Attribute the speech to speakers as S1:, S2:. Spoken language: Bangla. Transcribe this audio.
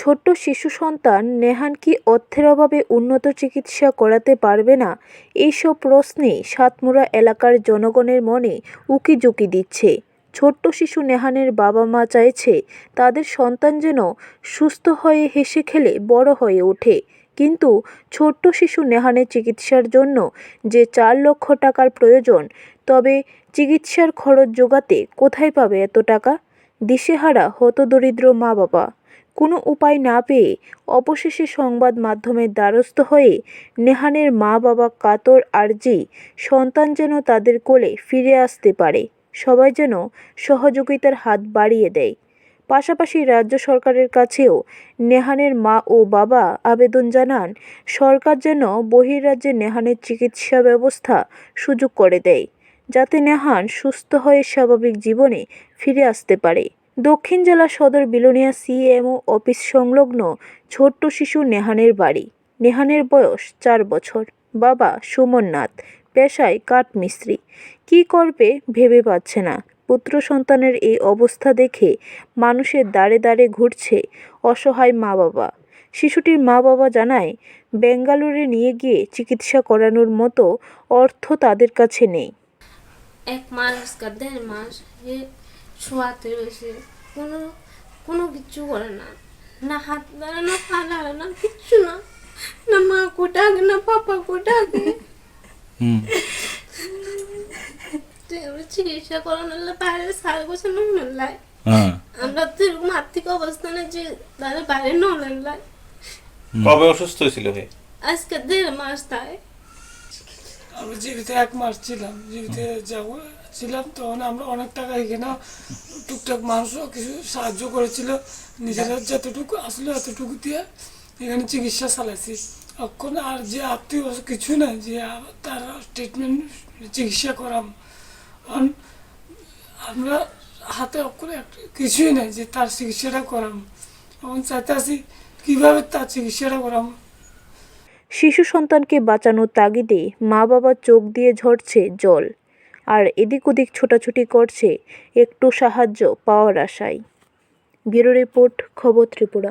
S1: ছোট্ট শিশু সন্তান নেহান কি অর্থের অভাবে উন্নত চিকিৎসা করাতে পারবে না? এইসব প্রশ্নে সাতমুরা এলাকার জনগণের মনে উকিঝুঁকি দিচ্ছে। ছোট্ট শিশু নেহানের বাবা মা চাইছে তাদের সন্তান যেন সুস্থ হয়ে হেসে খেলে বড় হয়ে ওঠে। কিন্তু ছোট্ট শিশু নেহানের চিকিৎসার জন্য যে চার লক্ষ টাকার প্রয়োজন, তবে চিকিৎসার খরচ জোগাতে কোথায় পাবে এত টাকা? দিশেহারা হতদরিদ্র মা বাবা কোনো উপায় না পেয়ে অবশেষে সংবাদ মাধ্যমের দ্বারস্থ হয়ে নেহানের মা বাবা কাতর আর্জি সন্তান যেন তাদের কোলে ফিরে আসতে পারে। সবাই যেন সহযোগিতার হাত বাড়িয়ে দেয়। পাশাপাশি রাজ্য সরকারের কাছেও নেহানের মা ও বাবা আবেদন জানান, সরকার যেন বহির্রাজ্যে নেহানের চিকিৎসা ব্যবস্থা সুযোগ করে দেয়, যাতে নেহান সুস্থ হয়ে স্বাভাবিক জীবনে ফিরে আসতে পারে। দক্ষিণ জেলা সদর বিলোনিয়া সিএমও অফিস সংলগ্ন ছোট্ট শিশু নেহানের বাড়ি। নেহানের বয়স চার বছর। বাবা সুমন নাথ। পেশায় কাঠমিস্ত্রি। কী করবে ভেবে পাচ্ছে না। পুত্র সন্তানের এই অবস্থা দেখে মানুষের দাঁড়ে দাঁড়ে ঘুরছে অসহায় মা বাবা শিশুটির মা বাবা জানায়, বেঙ্গালুরে নিয়ে গিয়ে চিকিৎসা করানোর মতো অর্থ তাদের কাছে নেই।
S2: এক মাস মাস শোয়াতে রয়েছে। কোনো কোনো কিচ্ছু করে না। না হাত দাঁড়া না পা দাঁড়া না কিচ্ছু না। না মা কো ডাকে না পাপা কো ডাকে।
S3: হুম।
S2: তো এবার চিকিৎসা করানোর বাইরে সারা বছর নোংর
S3: হ্যাঁ।
S2: আমরা তো এরকম আর্থিক অবস্থানে যে তাদের বাইরে নোংর লাই।
S4: কবে অসুস্থ হয়েছিল হে?
S2: আজকে দেড় মাস তাই।
S5: আমরা জীবিত এক মাস ছিলাম। জীবিত যাব ছিলাম, তখন আমরা অনেক টাকা এখানে টুকটাক মানুষও কিছু সাহায্য করেছিল। নিজেরা যতটুকু আসলে এতটুকু দিয়ে এখানে চিকিৎসা চালাইছি। এখন আর যে আত্মীয় কিছু না যে তার ট্রিটমেন্ট চিকিৎসা করাম। আমরা হাতে অক্ষরে কিছুই নাই যে তার চিকিৎসাটা করাম। এখন চাইতে কীভাবে তার চিকিৎসাটা করাম?
S1: শিশু সন্তানকে বাঁচানোর তাগিদে মা বাবার চোখ দিয়ে ঝরছে জল। আর এদিক ওদিক ছোটাছুটি করছে একটু সাহায্য পাওয়ার আশায়। ব্যুরো রিপোর্ট খবর ত্রিপুরা।